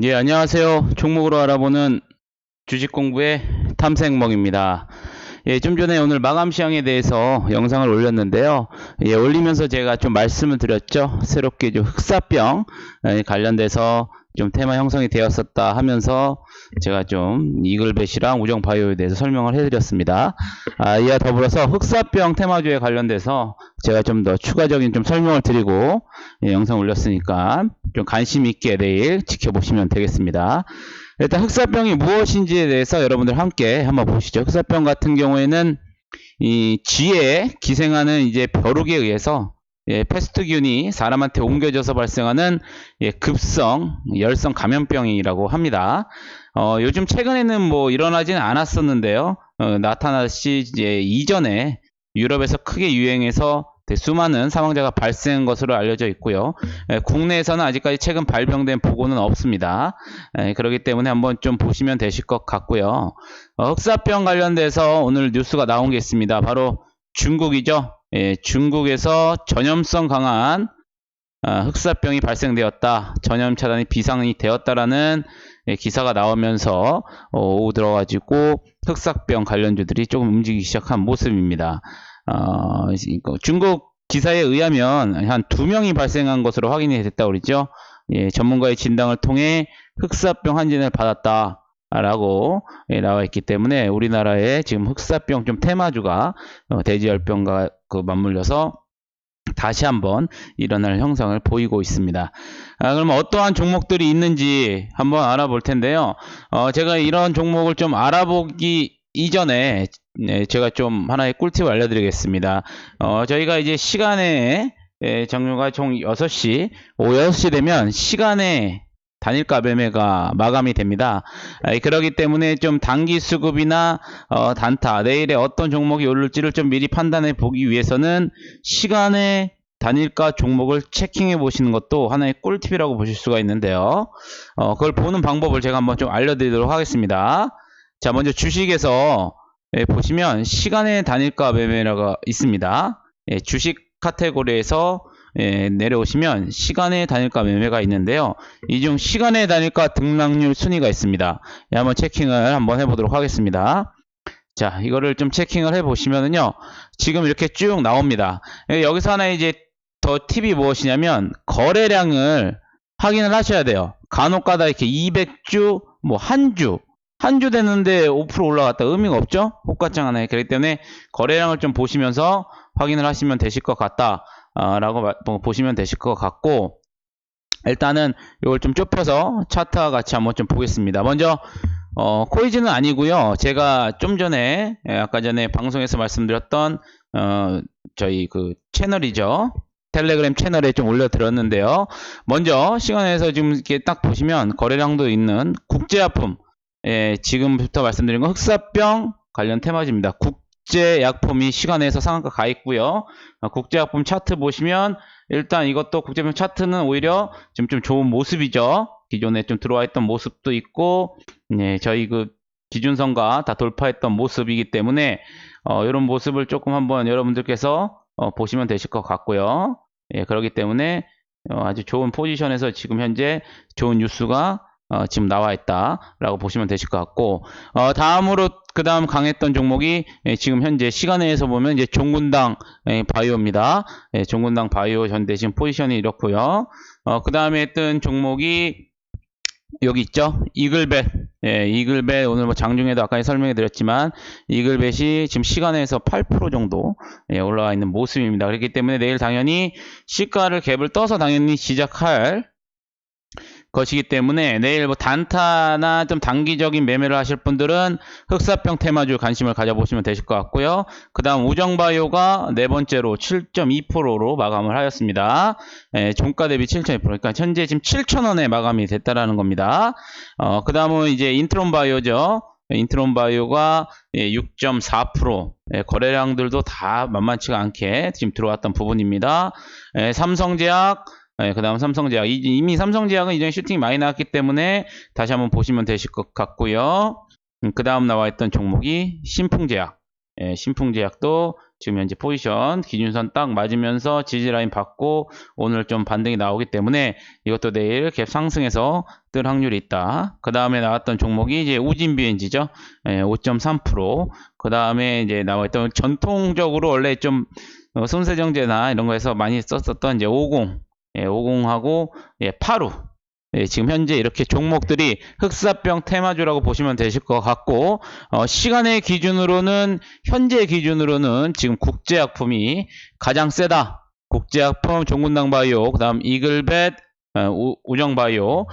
예, 안녕하세요. 종목으로 알아보는 주식 공부의 탐색멍입니다. 예, 좀 전에 오늘 마감 시황에 대해서 영상을 올렸는데요. 예, 올리면서 제가 좀 말씀을 드렸죠. 새롭게 좀 흑사병 에 관련돼서 좀 테마 형성이 되었었다 하면서 제가 좀 이글벳이랑 우정바이오에 대해서 설명을 해드렸습니다. 아, 이와 더불어서 흑사병 테마주에 관련돼서 제가 좀 더 추가적인 좀 설명을 드리고 예, 영상 올렸으니까 좀 관심 있게 내일 지켜보시면 되겠습니다. 일단 흑사병이 무엇인지에 대해서 여러분들 함께 한번 보시죠. 흑사병 같은 경우에는 이 쥐에 기생하는 이제 벼룩에 의해서 예, 패스트균이 사람한테 옮겨져서 발생하는 예, 급성 열성 감염병이라고 합니다. 어, 요즘 최근에는 뭐 일어나지는 않았었는데요. 어, 나타나시 이제 이전에 유럽에서 크게 유행해서 수많은 사망자가 발생한 것으로 알려져 있고요. 예, 국내에서는 아직까지 최근 발병된 보고는 없습니다. 예, 그렇기 때문에 한번 좀 보시면 되실 것 같고요. 어, 흑사병 관련돼서 오늘 뉴스가 나온 게 있습니다. 바로 중국이죠. 예, 중국에서 전염성 강한 아, 흑사병이 발생되었다. 전염 차단이 비상이 되었다라는 예, 기사가 나오면서 어, 오후 들어가지고 흑사병 관련주들이 조금 움직이기 시작한 모습입니다. 어, 중국 기사에 의하면 한 두 명이 발생한 것으로 확인이 됐다고 그러죠. 예, 전문가의 진단을 통해 흑사병 환진을 받았다. 라고 예, 나와 있기 때문에 우리나라에 지금 흑사병 좀 테마주가 어, 돼지열병과 그 맞물려서 다시 한번 일어날 형상을 보이고 있습니다. 아, 그러면 어떠한 종목들이 있는지 한번 알아볼 텐데요. 어, 제가 이런 종목을 좀 알아보기 이전에 네, 제가 좀 하나의 꿀팁을 알려드리겠습니다. 어, 저희가 이제 시간에 예, 정류가 총 6시, 오후 6시 되면 시간에 단일가 매매가 마감이 됩니다. 아, 그렇기 때문에 좀 단기 수급이나 어, 단타 내일에 어떤 종목이 오를지를 좀 미리 판단해 보기 위해서는 시간에 단일가 종목을 체킹해 보시는 것도 하나의 꿀팁이라고 보실 수가 있는데요. 어, 그걸 보는 방법을 제가 한번 좀 알려드리도록 하겠습니다. 자, 먼저 주식에서 예, 보시면 시간의 단일가 매매가 있습니다. 예, 주식 카테고리에서 예, 내려오시면 시간의 단일가 매매가 있는데요. 이 중 시간의 단일가 등락률 순위가 있습니다. 예, 한번 체킹을 한번 해보도록 하겠습니다. 자, 이거를 좀 체킹을 해보시면은요. 지금 이렇게 쭉 나옵니다. 예, 여기서 하나 이제 더 팁이 무엇이냐면 거래량을 확인을 하셔야 돼요. 간혹 가다 이렇게 200주, 뭐 한 주, 한 주 됐는데 5% 올라갔다 의미가 없죠? 호가장 하나에. 그렇기 때문에 거래량을 좀 보시면서 확인을 하시면 되실 것 같다. 아, 라고 마- 뭐 보시면 되실 것 같고, 일단은 이걸 좀 좁혀서 차트와 같이 한번 좀 보겠습니다. 먼저, 어, 코이즈는 아니고요 제가 좀 전에, 예, 아까 전에 방송에서 말씀드렸던, 어, 저희 그 채널이죠. 텔레그램 채널에 좀 올려드렸는데요. 먼저, 시간에서 지금 이렇게 딱 보시면 거래량도 있는 국제약품, 예, 지금부터 말씀드린 건 흑사병 관련 테마주입니다. 국제약품이 시간에서 상한가 가 있고요. 어, 국제약품 차트 보시면 일단 이것도 국제약품 차트는 오히려 지금 좀 좋은 모습이죠. 기존에 좀 들어와 있던 모습도 있고, 예, 저희 그 기준선과 다 돌파했던 모습이기 때문에 어, 이런 모습을 조금 한번 여러분들께서 어, 보시면 되실 것 같고요. 예, 그렇기 때문에 어, 아주 좋은 포지션에서 지금 현재 좋은 뉴스가 어, 지금 나와 있다라고 보시면 되실 것 같고 어, 다음으로 그 다음 강했던 종목이 예, 지금 현재 시간에서 보면 이제 종군당 예, 바이오입니다. 예, 종군당 바이오 현대 지금 포지션이 이렇고요. 어, 그 다음에 했던 종목이 여기 있죠. 이글벳. 예, 이글벳 오늘 뭐 장중에도 아까 설명해 드렸지만 이글벳이 지금 시간에서 8% 정도 예, 올라와 있는 모습입니다. 그렇기 때문에 내일 당연히 시가를 갭을 떠서 당연히 시작할 것이기 때문에 내일 뭐 단타나 좀 단기적인 매매를 하실 분들은 흑사병 테마주 관심을 가져보시면 되실 것 같고요. 그 다음 우정바이오가 네 번째로 7.2%로 마감을 하였습니다. 예, 종가 대비 7.2% 그러니까 현재 지금 7,000원에 마감이 됐다라는 겁니다. 어, 그 다음은 이제 인트론바이오죠. 인트론바이오가 6.4% 예, 거래량들도 다 만만치가 않게 지금 들어왔던 부분입니다. 예, 삼성제약 예, 그 다음 삼성제약. 이- 이미 삼성제약은 이전에 슈팅이 많이 나왔기 때문에 다시 한번 보시면 되실 것 같고요. 그 다음 나와 있던 종목이 신풍제약. 예, 신풍제약도 지금 현재 포지션 기준선 딱 맞으면서 지지라인 받고 오늘 좀 반등이 나오기 때문에 이것도 내일 갭 상승해서 뜰 확률이 있다. 그 다음에 나왔던 종목이 이제 우진비엔지죠. 예, 5.3%. 그 다음에 이제 나와있던 전통적으로 원래 좀 어, 손세정제나 이런 거에서 많이 썼었던 이제 50, 예, 50하고 예, 82. 예, 지금 현재 이렇게 종목들이 흑사병 테마주라고 보시면 되실 것 같고 어, 시간의 기준으로는 현재 기준으로는 지금 국제약품이 가장 세다. 국제약품, 종군당 바이오, 그 다음 이글벳, 어, 우- 우정바이오,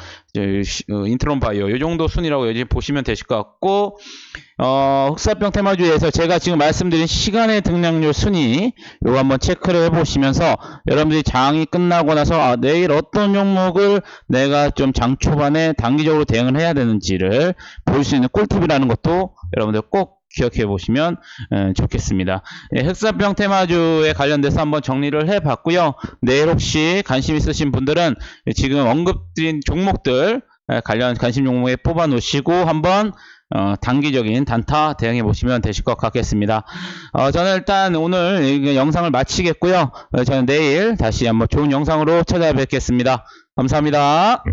인트론바이오 이 정도 순이라고 여기 보시면 되실 것 같고 어, 흑사병 테마주에서 제가 지금 말씀드린 시간의 등락률 순위 요거 한번 체크를 해보시면서 여러분들이 장이 끝나고 나서 아, 내일 어떤 종목을 내가 좀 장 초반에 단기적으로 대응을 해야 되는지를 볼 수 있는 꿀팁이라는 것도 여러분들 꼭 기억해 보시면 에, 좋겠습니다. 예, 흑사병 테마주에 관련돼서 한번 정리를 해 봤고요. 내일 혹시 관심 있으신 분들은 지금 언급드린 종목들 에, 관련 관심 종목에 뽑아 놓으시고 한번 어, 단기적인 단타 대응해 보시면 되실 것 같겠습니다. 어, 저는 일단 오늘 이 영상을 마치겠고요. 어, 저는 내일 다시 한번 좋은 영상으로 찾아뵙겠습니다. 감사합니다.